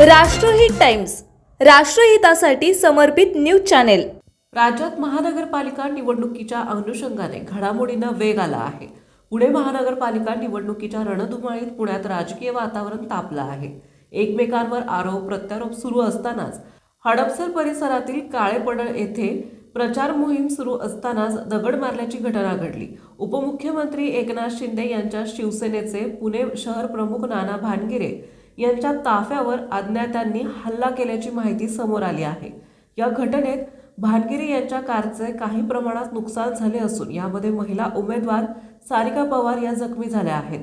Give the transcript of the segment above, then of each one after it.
राष्ट्रहित टाइम्स राष्ट्रहितासाठी समर्पित news channel. राज्यात महानगरपालिका निवडणुकीच्या अनुषंगाने घडामोडींना वेग आला आहे. पुणे महानगरपालिका निवडणुकीच्या रणधुमाळीत पुण्यात राजकीय वातावरण तापलं आहे. एकमेकांवर आरोप प्रत्यारोप सुरू असतानाच हडपसर परिसरातील काळेपडळ येथे प्रचार मोहीम सुरू असतानाच दगड मारल्याची घटना घडली. उपमुख्यमंत्री एकनाथ शिंदे यांच्या शिवसेनेचे पुणे शहर प्रमुख नाना भानगिरे यांच्या ताफ्यावर अज्ञातांनी हल्ला केल्याची माहिती समोर आली आहे. या घटनेत भानगिरी यांच्या कारचे काही प्रमाणात नुकसान झाले असून यामध्ये महिला उमेदवार सारिका पवार या जखमी झाल्या आहेत.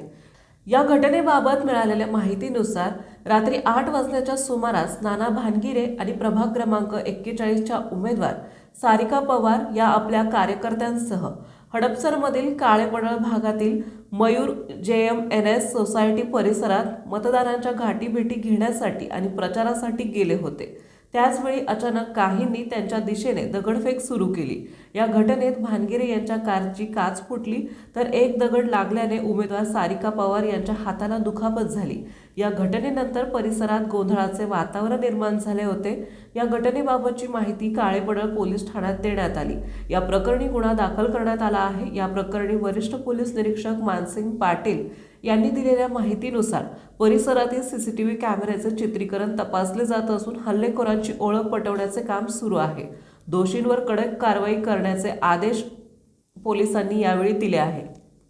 या घटनेबाबत मिळालेल्या माहितीनुसार रात्री आठ वाजल्याच्या सुमारास नाना भानगिरे आणि प्रभाग क्रमांक एक्केचाळीसच्या उमेदवार सारिका पवार या आपल्या कार्यकर्त्यांसह हडपसरमधील काळेपडळ भागातील मयूर जे एम एन एस सोसायटी परिसरात मतदारांच्या गाठीभेटी घेण्यासाठी आणि प्रचारासाठी गेले होते. त्याचवेळी अचानक काहींनी त्यांच्या दिशेने दगडफेक सुरू केली. या घटनेत भानगिरे यांच्या कारची काच फुटली तर एक दगड लागल्याने उमेदवार सारिका पवार यांच्या हाताला दुखापत झाली. या घटनेनंतर परिसरात गोंधळाचे वातावरण निर्माण झाले होते. या घटनेबाबतची माहिती काळेपडळ पोलीस ठाण्यात देण्यात आली. या प्रकरणी गुन्हा दाखल करण्यात आला आहे. या प्रकरणी वरिष्ठ पोलीस निरीक्षक मानसिंग पाटील यांनी दिलेल्या माहितीनुसार परिसरातील सीसीटीव्ही कॅमेऱ्याचे चित्रीकरण तपासले जात असून हल्लेखोरांची ओळख पटवण्याचे काम सुरू आहे. दोषींवर कडक कारवाई करण्याचे आदेश पोलिसांनी यावेळी दिले आहेत.